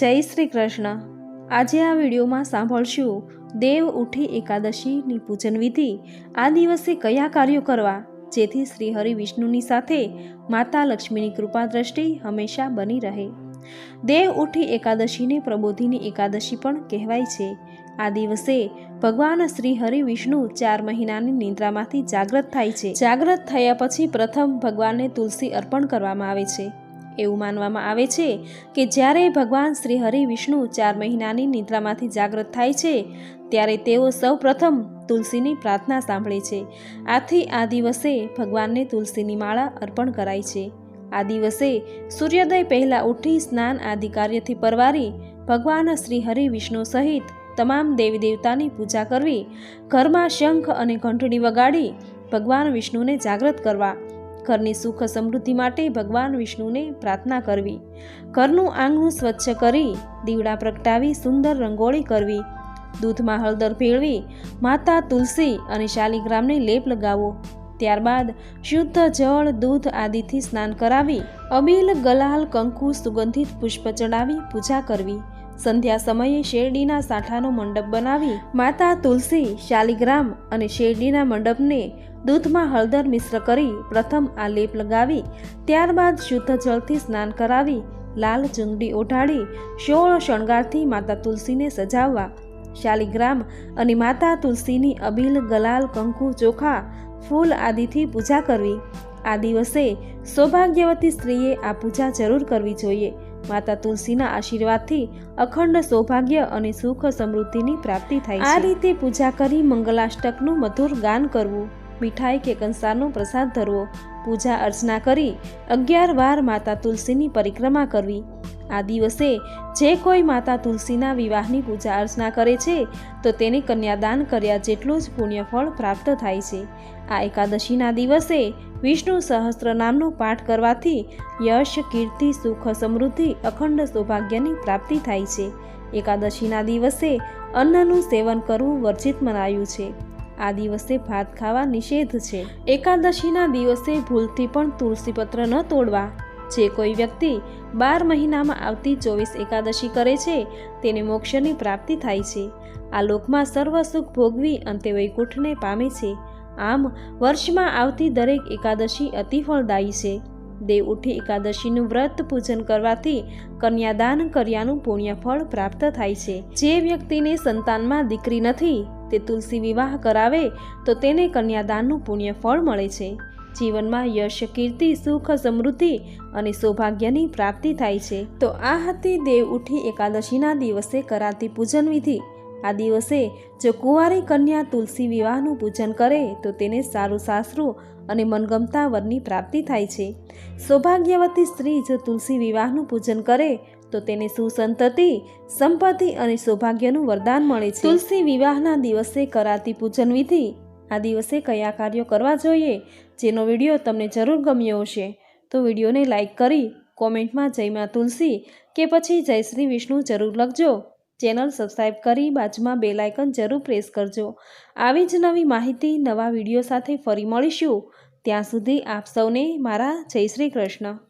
જય શ્રી કૃષ્ણ. આજે આ વિડીયોમાં સાંભળશું, દેવ ઉઠી એકાદશીની પૂજન વિધિ. આ દિવસે કયા કાર્યો કરવા? જેથી શ્રી હરિ વિષ્ણુની સાથે માતા લક્ષ્મીની કૃપા દ્રષ્ટિ હંમેશા બની રહે. દેવ ઉઠી એકાદશીને પ્રબોધિની એકાદશી પણ કહેવાય છે. આ દિવસે ભગવાન શ્રી હરિ વિષ્ણુ ચાર મહિનાની નિંદ્રામાંથી જાગ્રત થાય છે. જાગ્રત થયા પછી પ્રથમ ભગવાનને તુલસી અર્પણ કરવામાં આવે છે. એવું માનવામાં આવે છે કે જ્યારે ભગવાન શ્રી હરિ વિષ્ણુ ચાર મહિનાની નિદ્રામાંથી જાગૃત થાય છે, ત્યારે તેઓ સૌપ્રથમ તુલસીની પ્રાર્થના સાંભળે છે. આથી આ દિવસે ભગવાનને તુલસીની માળા અર્પણ કરાય છે. આ દિવસે સૂર્યોદય પહેલાં ઉઠી સ્નાન આદિ કાર્યથી પરવારી ભગવાન શ્રી હરિ વિષ્ણુ સહિત તમામ દેવી દેવતાની પૂજા કરવી, ઘરમાં શંખ અને ઘંટડી વગાડી ભગવાન વિષ્ણુને જાગૃત કરવા ઘરની સુખ સમૃદ્ધિ માટે ભગવાન વિષ્ણુને પ્રાર્થના કરવી. ઘરનું આંગણું સ્વચ્છ કરી, દીવડા પ્રગટાવી, સુંદર રંગોળી કરવી. દૂધમાં હળદર ભેળવી, માતા તુલસી અને શાલિગ્રામને લેપ લગાવો. ત્યારબાદ શુદ્ધ જળ, દૂધ આદિથી સ્નાન કરાવી, અબીલ ગલાલ કંકુ સુગંધિત પુષ્પ ચડાવી પૂજા કરવી. સંધ્યા સમયે શેરડીના સાંઠાનો મંડપ બનાવી, માતા તુલસી, શાલિગ્રામ અને શેરડીના મંડપને દૂધમાં હળદર મિશ્ર કરી પ્રથમ આ લેપ લગાવી ત્યારબાદ શુદ્ધ જળથી સ્નાન કરાવી લાલ ચુંદડી ઓઢાડી શોળ શણગારથી માતા તુલસીને સજાવવા શાલિગ્રામ અને માતા તુલસીની અબીલ ગલાલ કંકુ ચોખા ફૂલ આદિથી પૂજા કરવી. આ દિવસે સૌભાગ્યવતી સ્ત્રીએ આ પૂજા જરૂર કરવી જોઈએ. માતા તુલસીના આશીર્વાદથી અખંડ સૌભાગ્ય અને સુખ સમૃદ્ધિની પ્રાપ્તિ થાય આ રીતે પૂજા કરી મંગલાષ્ટકનું મધુર ગાન કરવું. મીઠાઈ કે કંસારનો પ્રસાદ ધરવો. પૂજા અર્ચના કરી અગિયાર વાર માતા તુલસીની પરિક્રમા કરવી. આ દિવસે જે કોઈ માતા તુલસીના વિવાહની પૂજા અર્ચના કરે છે, તો તેને કન્યાદાન કર્યા જેટલું જ પુણ્યફળ પ્રાપ્ત થાય છે. આ એકાદશીના દિવસે વિષ્ણુ સહસ્ત્રનામનો પાઠ કરવાથી યશ, કીર્તિ, સુખ, સમૃદ્ધિ, અખંડ સૌભાગ્યની પ્રાપ્તિ થાય છે. એકાદશીના દિવસે અન્નનું સેવન કરવું વર્જિત મનાયું છે. આ દિવસે ભાત ખાવા નિષેધ છે. એકાદશીના દિવસે ભૂલથી પણ તુલસીપત્ર ન તોડવા. જે કોઈ વ્યક્તિ બાર મહિનામાં આવતી ચોવીસ એકાદશી કરે છે, તેને મોક્ષની પ્રાપ્તિ થાય છે. આ લોકમાં સર્વ સુખ ભોગવી અંતે વૈકુંઠને પામે છે. આમ, વર્ષમાં આવતી દરેક એકાદશી અતિ ફળદાયી છે. દેવ ઉઠી એકાદશીનું વ્રત પૂજન કરવાથી કન્યાદાન કર્યાનું પુણ્ય ફળ પ્રાપ્ત થાય છે. જે વ્યક્તિને સંતાનમાં દીકરી નથી, તે તુલસી વિવાહ કરાવે, તો તેને કન્યાદાનનું પુણ્ય ફળ મળે છે. જીવનમાં યશ, કીર્તિ, સુખ, સમૃદ્ધિ અને સૌભાગ્યની પ્રાપ્તિ થાય છે. તો આ હતી દેવ ઉઠી એકાદશીના દિવસે કરાતી પૂજન વિધિ. આ દિવસે જો કુંવારી કન્યા તુલસી વિવાહનું પૂજન કરે, તો તેને સારું સાસરું અને મનગમતા વરની પ્રાપ્તિ થાય છે. સૌભાગ્યવતી સ્ત્રી જો તુલસી વિવાહનું પૂજન કરે, તો તેને સુસંતતિ, સંપત્તિ અને સૌભાગ્યનું વરદાન મળે છે. તુલસી વિવાહના દિવસે કરાતી પૂજન વિધિ, આ દિવસે કયા કાર્યો કરવા જોઈએ, જેનો વીડિયો તમને જરૂર ગમ્યો હશે? તો વિડીયોને લાઇક કરી કોમેન્ટમાં જય માં તુલસી કે પછી જય શ્રી વિષ્ણુ જરૂર લખજો. ચેનલ સબસ્ક્રાઈબ કરી બાજુમાં બેલ આઇકન જરૂર પ્રેસ કરજો. આવી જ નવી માહિતી, નવા વીડિયો સાથે ફરી મળીશું. ત્યાં સુધી આપ સૌને મારા જય શ્રી કૃષ્ણ.